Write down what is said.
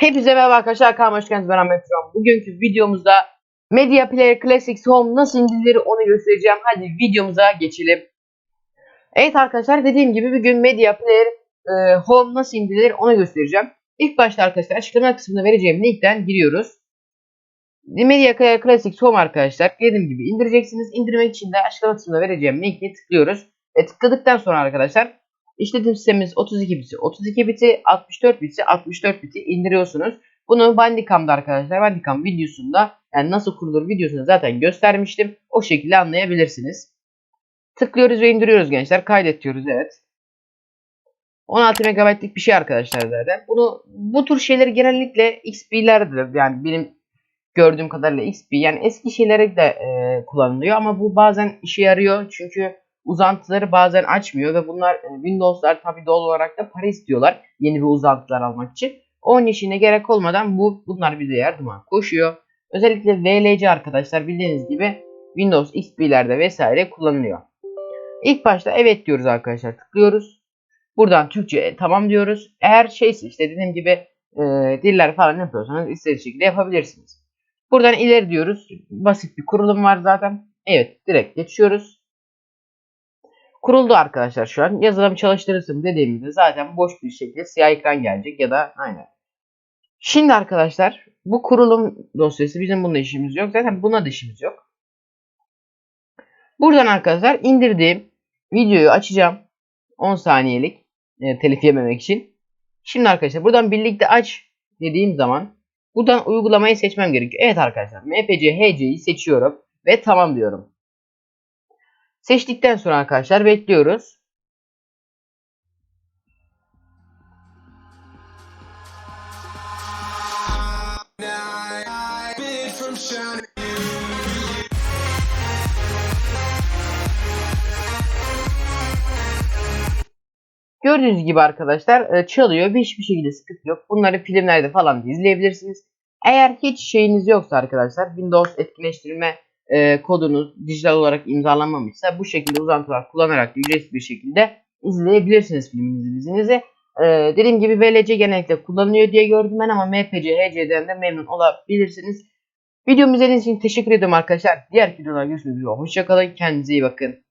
Hepinize merhaba arkadaşlar. Kanalıma hoş geldiniz. Ben Ahmet Turan. Bugünkü videomuzda Media Player Classics Home nasıl indirilir onu göstereceğim. Hadi videomuza geçelim. Evet arkadaşlar dediğim gibi bugün Media Player e, Home nasıl indirilir onu göstereceğim. İlk başta arkadaşlar açıklama kısmına vereceğim linkten giriyoruz. Media Player Classics Home arkadaşlar dediğim gibi indireceksiniz. İndirmek için de açıklama kısmına vereceğim linki tıklıyoruz. Ve tıkladıktan sonra arkadaşlar İşletim sistemimiz 32 biti 32 biti 64 biti 64 biti indiriyorsunuz. Bunu Bandicam'da arkadaşlar Bandicam videosunda yani nasıl kurulur videosunda zaten göstermiştim. O şekilde anlayabilirsiniz. Tıklıyoruz ve indiriyoruz gençler. Kaydet diyoruz evet. 16 MB'lik bir şey arkadaşlar zaten. Bunu bu tür şeyleri genellikle XP'lerde yani benim gördüğüm kadarıyla XP yani eski şeylere de e, kullanılıyor ama bu bazen işe yarıyor çünkü uzantıları bazen açmıyor ve bunlar e, Windows'lar tabi doğal olarak da para istiyorlar yeni bir uzantılar almak için. Onun işine gerek olmadan bu bunlar bize yardıma koşuyor. Özellikle VLC arkadaşlar bildiğiniz gibi Windows XP'lerde vesaire kullanılıyor. İlk başta evet diyoruz arkadaşlar tıklıyoruz. Buradan Türkçe e, tamam diyoruz. Eğer şeyse işte dediğim gibi e, diller falan yapıyorsanız istediğiniz şekilde yapabilirsiniz. Buradan ileri diyoruz. Basit bir kurulum var zaten. Evet direkt geçiyoruz. Kuruldu arkadaşlar şu an. Yazılım çalıştırırsın dediğimizde zaten boş bir şekilde siyah ekran gelecek ya da aynen. Şimdi arkadaşlar bu kurulum dosyası bizim bununla işimiz yok. Zaten buna da işimiz yok. Buradan arkadaşlar indirdiğim videoyu açacağım. 10 saniyelik e, telif yememek için. Şimdi arkadaşlar buradan birlikte aç dediğim zaman buradan uygulamayı seçmem gerekiyor. Evet arkadaşlar MPC HC'yi seçiyorum ve tamam diyorum. Seçtikten sonra arkadaşlar bekliyoruz. Gördüğünüz gibi arkadaşlar e, çalıyor hiçbir şekilde sıkıntı yok. Bunları filmlerde falan da izleyebilirsiniz. Eğer hiç şeyiniz yoksa arkadaşlar Windows etkileştirme e, kodunuz dijital olarak imzalanmamışsa bu şekilde uzantılar kullanarak ücretsiz bir şekilde izleyebilirsiniz filminizi dizinizi. E, dediğim gibi VLC genellikle kullanılıyor diye gördüm ben ama MPC, HC'den de memnun olabilirsiniz. Videomu izlediğiniz için teşekkür ederim arkadaşlar. Diğer videolarda görüşmek üzere. Hoşçakalın. Kendinize iyi bakın.